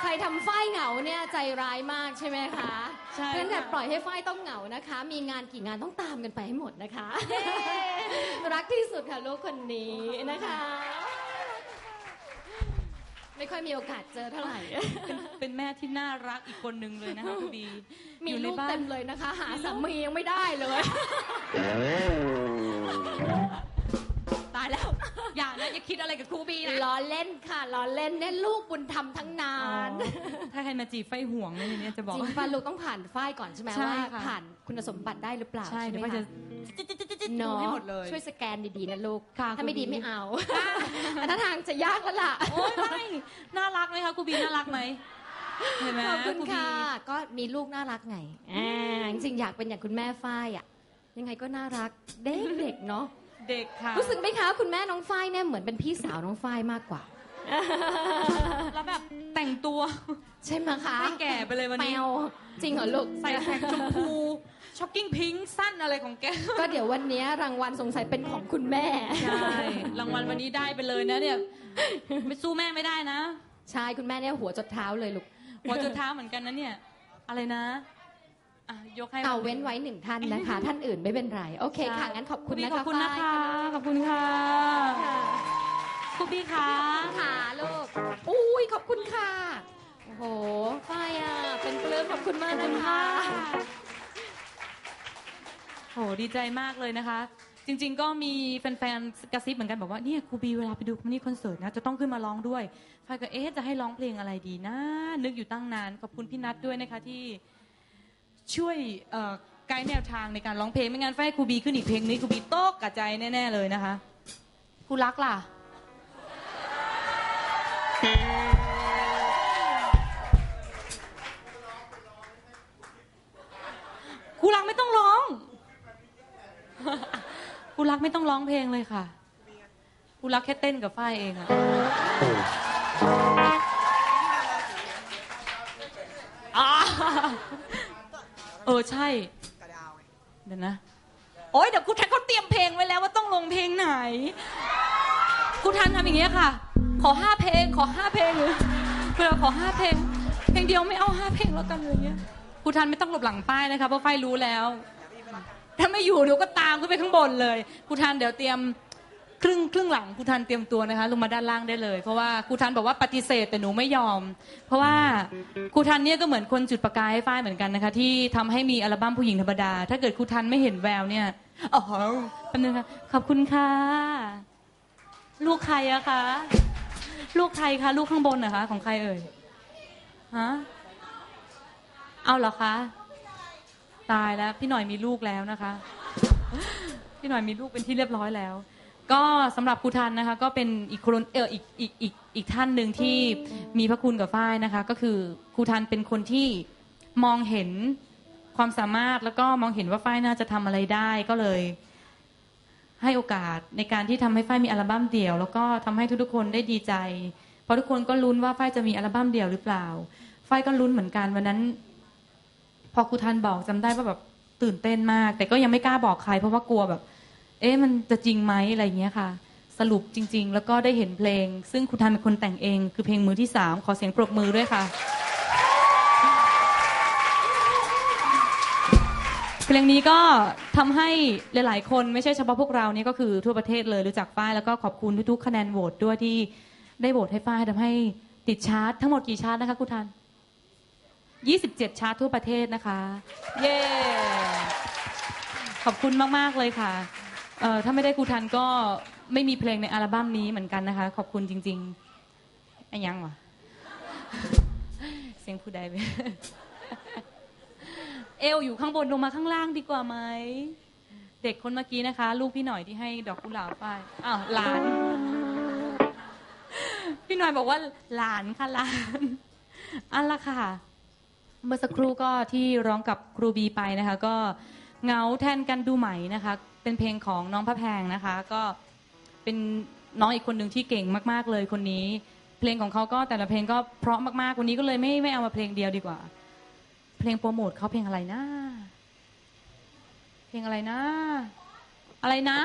ใครทำฝ้ายเหงาเนี่ยใจร้ายมากใช่ไหมคะใช่เพราะฉะนั้นอย่าค่ะปล่อยให้ฝ้ายต้องเหงานะคะ มีงานกี่งานต้องตามกันไปให้หมดนะคะ รักที่สุดค่ะลูกคนนี้นะคะ ไม่ค่อยมีโอกาสเจอเท่าไหร่ เป็นแม่ที่น่ารักอีกคนหนึ่งเลยนะคะคุณบีมีอยู่ในลูกบ้านเต็มเลยนะคะ หาสามียังไม่ได้เลย ตายแล้ว อย่านะอย่าคิดอะไรกับครูบีนะล้อเล่นค่ะล้อเล่นเนี่ยลูกบุญธรรมทั้งนานอ๋อถ้าใครมาจีบไฟห่วงเนี่ยเนี่ยจะบอก จริงป่ะลูกต้องผ่านฝ้ายก่อนใช่ไหมใช่ว่าค่ะ ผ่านคุณสมบัติได้หรือเปล่าใช่เดี๋ยวไหมไฟจะคะดูเนาะให้หมดเลย ช่วยสแกนดีๆนะลูก ค่ะถ้าไม่คุณดีบี ไม่เอาแต่ถ้าทางจะยากแล้วล่ะโอ้ยไม่น่ารักไหมคะครูบีน่ารักไหมเห็นไหมขอบคุณรูบีค่ะ ก็มีลูกน่ารักไงอ่าจริงๆอยากเป็นอย่างคุณแม่ฝ้ายอะยังไงก็น่ารักเด็กเด็กๆเนาะ เด็กค่ะ รู้สึกไหมคะคุณแม่น้องฝ้ายเนี่ยเหมือนเป็นพี่สาวน้องฝ้ายมากกว่า แล้วแบบแต่งตัวใช่ไหมคะไม่แก่ไปเลยวันแมนี้ วจริงเหรอลูก ใส่แสกชมพูช็อกกิ้งพิงค์สั้นอะไรของแก ก็เดี๋ยววันนี้รางวัลสงสัยเป็นของคุณแม่ ใช่ รางวัลวันนี้ได้ไปเลยนะเนี่ย ไม่สู้แม่ไม่ได้นะ ใช่คุณแม่เนี่ยหัวจดเท้าเลยลูก หัวจุดเท้าเหมือนกันนะเนี่ย อะไรนะ อะยกให้เอาเว้นไว้หนึ่งท่านนะคะ ท่านอื่นไม่เป็นไร โอเคค่ะ งั้นขอบคุณบีนะขอคะบคุณนะคะฝ้ายขอบคุณค่ะค่ะคุณบีคะค่ะลูกอุ้ยขอบคุณค่ะ โอ้โหฝ้ายอะ เป็นปลื้มขอบคุณมากนะคะโหดีใจมากเลยนะคะ จริง ๆ ก็มีแฟนๆกระซิบเหมือนกันบอกว่าเนี่ยครูบีเวลาไปดูมินิคอนเสิร์ตนะจะต้องขึ้นมาร้องด้วยไฟก็เอ๊ะจะให้ร้องเพลงอะไรดีนะ นึกอยู่ตั้งนานขอบคุณพี่นัทด้วยนะคะที่ ช่วยเอ่อไกด์แนวทางในการร้องเพลง ไม่งั้นไฟให้ครูบีขึ้นอีกเพลงนี้ครูบีโต๊กกระจายแน่ๆเลยนะคะครูรักล่ะ ครูรักไม่ต้องร้อง ครูรักไม่ต้องร้องเพลงเลยค่ะ ครูรักแค่เต้นกับฝ้ายเองอะ อ่าเออใช่เดี๋ยวนะ โอ๊ยเดี๋ยวครูทันเขาเตรียมเพลงไว้แล้วว่าต้องลงเพลงไหนครูทันทำอย่างเงี้ยค่ะ ขอห้าเพลง ขอห้าเพลงเลยเวลาขอห้าเพลง เพลงเดียวไม่เอาห้าเพลงแล้วกันอะไรเงี้ยครูทันไม่ต้องหลบหลังป้ายนะคะเพราะฝ้ายรู้แล้ว ถ้าไม่อยู่เดี๋ยวก็ตามขึ้นไปข้างบนเลยครูทันเดี๋ยวเตรียม ครึ่งครึ่งหลังครูทันเตรียมตัวนะคะ ลงมาด้านล่างได้เลย เพราะว่าครูทันบอกว่าปฏิเสธแต่หนูไม่ยอม เพราะว่าครูทันเนี่ยก็เหมือนคนจุดประกายให้ฝ้ายเหมือนกันนะคะ ที่ทำให้มีอัลบั้มผู้หญิงธรรมดา ถ้าเกิดครูทันไม่เห็นแววเนี่ยอ๋อแป๊บนึงค่ะขอบคุณค่ะ ลูกใครอะคะลูกใครคะลูกข้างบนเหรอคะของใครเอ่ยฮะเอาเหรอคะ ตายแล้ว พี่หน่อยมีลูกแล้วนะคะ พี่หน่อยมีลูกเป็นที่เรียบร้อยแล้ว ก็สำหรับครูทันนะคะ ก็เป็นอีกคนเอออีกอีกอีกอีกท่านหนึ่งที่มีพระคุณกับฝ้ายนะคะ ก็คือครูทันเป็นคนที่มองเห็นความสามารถแล้วก็มองเห็นว่าฝ้ายน่าจะทำอะไรได้ก็เลย ให้โอกาสในการที่ทำให้ฝ้ายมีอัลบั้มเดี่ยว แล้วก็ทำให้ทุกๆคนได้ดีใจ เพราะทุกคนก็ลุ้นว่าฝ้ายจะมีอัลบั้มเดี่ยวหรือเปล่าฝ้ายก็ลุ้นเหมือนกันวันนั้น พอครูทันบอกจำได้ว่าแบบตื่นเต้นมาก แต่ก็ยังไม่กล้าบอกใครเพราะว่ากลัวแบบ เอ๊ะมันจะจริงไหมอะไรเงี้ยค่ะ สรุปจริง ๆ แล้วก็ได้เห็นเพลง ซึ่งครูทันเป็นคนแต่งเอง คือเพลงมือที่สามขอเสียงปรบมือด้วยค่ะ เพลงนี้ก็ทำให้หลาย ๆ คนไม่ใช่เฉพาะพวกเราเนี่ก็คือทั่วประเทศเลยรู้จักฝ้ายแล้วก็ขอบคุณทุกๆ คะแนนโหวตด้วยที่ได้โหวตให้ฝ้ายทำให้ติดชาร์ตทั้งหมดกี่ชาร์ตนะคะครูทัน27 ชาร์ตทั่วประเทศนะคะ เย้ ขอบคุณมาก ๆ เลยค่ะ เอ่อถ้าไม่ได้ครูทันก็ไม่มีเพลงในอัลบั้มนี้เหมือนกันนะคะ ขอบคุณจริงๆอันยังวะเสียงผู้ใดไปเอวอยู่ข้างบนลงมาข้างล่างดีกว่าไหมเด็กคนเมื่อกี้นะคะ ลูกพี่หน่อยที่ให้ดอกกุหลาบไปอ้าวหลาน พี่หน่อยบอกว่าหลานค่ะหลานอันละค่ะ เมื่อสักครู่ก็ที่ร้องกับครูบีไปนะคะ ก็ เหงาแทนกันดูไหมนะคะ เป็นเพลงของน้องพระแพงนะคะ ก็เป็นน้องอีกคนหนึ่งที่เก่งมาก ๆ เลยคนนี้ เพลงของเขาก็แต่ละเพลงก็เพราะมากๆวันนี้ก็เลยไม่ไม่เอามาเพลงเดียวดีกว่า เพลงโปรโมทเขาเพลงอะไรนะเพลงอะไรนะ อะไรนะ